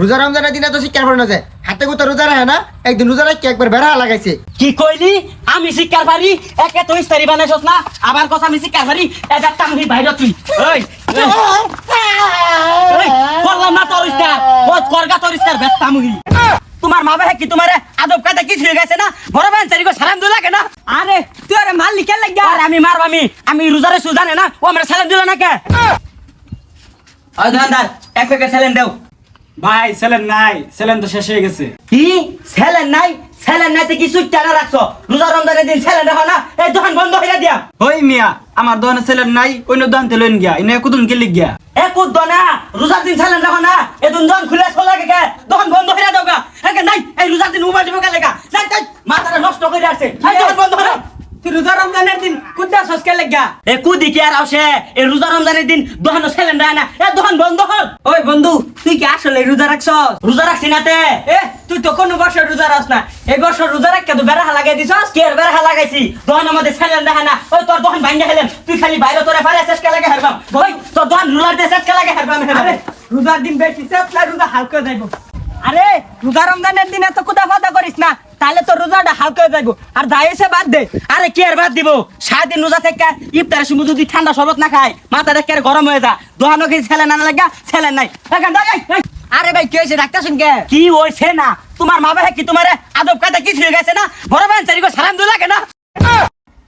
রোজা রমজানের দিনে তো শিক্ষার পড়ে না যায় হাতে গুতো রোজা রাখে না একদিন রোজা রাখি একবার বেড়া লাগাইছে। কি কইলি? আমি শিকার পারি একে তুই ইস্তারি বানাইছস না আবার কথা আমি শিকার পারি এটা তামহি বাইরে তুই। ওই করলাম না তোর ইস্তার বহুত করগা তোর ইস্তার তোমার মা বাবা কি তোমার আদব কাটা কি হয়ে গেছে না? বড় ভাই চারি গো সালাম দিলা কেন? আরে তুই আরে মাল লিখে লাগা? আরে আমি মারব আমি আমি রোজারে সুজানে না ও আমরা সালাম দিল না কে? ওই দোকানদার এক প্যাকেট স্যালেন দেও। ভাই সেলেন নাই। সেলেন তো শেষ হয়ে গেছে। কি? স্যালেন নাই? স্যালেন নাই কি সুইট টানা রাখছো? রোজা রমজানের দিন স্যালেন রাখো না? এই দোকান বন্ধ হইরা দিয়া। ওই মিয়া আমার দোকানে সেলেন নাই অন্য দোকানতে লইন গিয়া। ইনে কুদুন কে লিখ গিয়া। এ কুদ্দ না রোজার দিন স্যালেন রাখো না এ দুন দোকান খুলে খোলা কে দোকান বন্ধ হইয়া দাও গা একে নাই এই রোজার দিন উবা দিব কে লেগা যাই যাই মাথাটা নষ্ট করে আসছে এই দোকান বন্ধ হইয়া তুই রোজা রমজানের কুদ্দা সসকে লাগা এ কুদি কি আর আসে এই রোজা রমজানের দিন দোকান স্যালেন রাখে না এ দোকান বন্ধ হল। ওই বন্ধু তুই কি আসলে রোজা রাখছস? রোজা রাখছি না তে। এ তুই তো কোনো বছর রোজা রাখ না। এই বছর রোজা রাখ তো বেড়া লাগাই দিছস? কে এর বেড়া লাগাইছি? মধ্যে স্যালেন রাখে না ওই তোর দোকান ভাঙ্গা খেলেন তুই খালি বাইরে তোরে ফারে শেষ কে লাগে হারবাম। ওই তোর দোকান রুলার দিয়ে শেষ কে লাগে হারবাম আরে রোজার দিন বেশি চেপলা রোজা হালকা যাইব। আরে রোজা রমজানের দিন তো কুদা ফাদা করিস না। তাহলে তো রোজাটা হালকা যাইব। আর যাইছে বাদ দে। আরে কি আর বাদ দিব? সারাদিন রোজা থেকে ইফতারের সময় যদি ঠান্ডা শরবত না খায় মাথা দেখে আর গরম হয়ে যা। দোহানো কি ছেলে না লাগা ছেলে নাই। আরে ভাই কি হয়েছে? ডাক্তার শুনকে কি? হইছে না? তোমার মা বাবা কি তোমার আদব কাটা কি হয়ে গেছে না? বড় ভাই চারি সালাম দিলা কেন?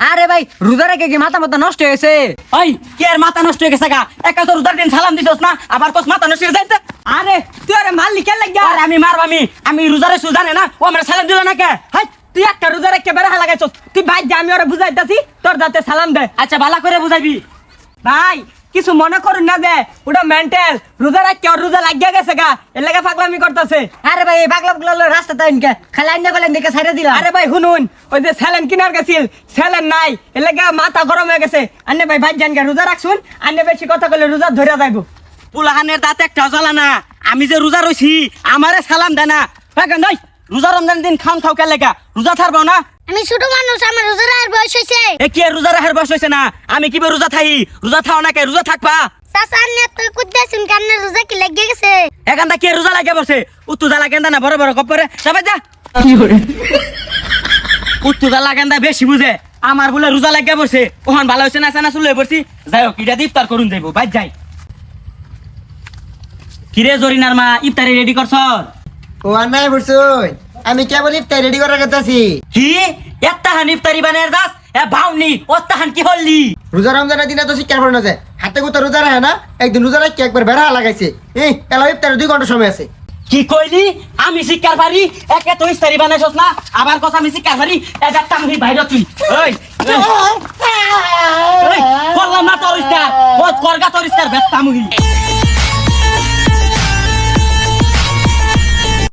আরে ভাই রোজা রেখে কি মাথা মাথা নষ্ট হয়েছে? ওই কি আর মাথা নষ্ট হয়ে গেছে গা? একা তো রোজার দিন সালাম দিছস না? আবার কোস মাথা নষ্ট হয়ে যাইতে? আরে আমি মারব আমি আমি রোজারে সুজানে না ও আমরা সালাম দিল না কে হাই তুই একটা রোজা রেখে বেড়া তুই ভাই যে আমি ওরা বুঝাইতাছি তোর যাতে সালাম দে। আচ্ছা ভালো করে বুঝাইবি ভাই কিছু মনে করুন না যে ওটা মেন্টাল। রোজা রাখকে ওর রোজা লাগিয়া গেছে গা এর লাগে পাগলামি করতেছে। আরে ভাই এই পাগলা পাগলা রাস্তা তাই ইনকে খালি আইনা গেলেন দেখে ছাইড়ে দিলাম। আরে ভাই শুনুন ওই যে স্যালেন কিনার গেছিল স্যালেন নাই এর লাগে মাথা গরম হয়ে গেছে। আন্নে ভাই ভাই জান গে রোজা রাখছুন আন্নে বেশি কথা কইলে রোজা ধরে যাইব। পুলাহানের দাঁত একটা জ্বালা না। আমি যে রোজা রইছি আমারে সালাম দে না রোজা রমজান দিন খাম খাও কে লেগা? রোজা থাকব না? আমি ছোট মানুষ আমার রোজার আর বয়স হয়েছে এ কি রোজা রাখার বয়স হয়েছে না? আমি কি রোজা থাই? রোজা থাও না কে? রোজা থাকবা? চাচা আন্নে তুই কুদ্দাছুন কান্নে রোজা কি লেগে গেছে? এখানটা কে রোজা লাগে বসে? উত্তু জ্বালা গেন্দা না বড় বড় কপরে সবাই যা। উত্তু জ্বালা গেন্দা বেশি বুঝে। আমার বলে রোজা লাগে বসে। ওখান ভালো হয়েছে না না চলে পড়ছি। যাই হোক এটা ইফতার করুন যাইব বাদ যাই। কিরে জরিনার মা ইফতারি রেডি করছ ও আর নাই বুঝছুন আমি কেবল ইফতার রেডি করার কথা আছি। কি? একটা হান ইফতারি বানের দাস এ ভাউনি অত্যাহান কি হল্লি রোজা রমজানের দিনে তো শিক্ষার পড়ে না যায় হাতে গুতো রোজা রাখে না একদিন রোজা রাখি একবার বেড়া লাগাইছে। এই এলা ইফতারের দুই ঘণ্টা সময় আছে। কি কইলি? আমি শিকার পারি একে তো ইস্তারি বানাইছস না? আবার কথা আমি শিকার পারি এটা তামহি বাইরে তুই। ওই করলাম না তোর ইস্তার বহুত করগা তোর ইস্তার বেত তামহি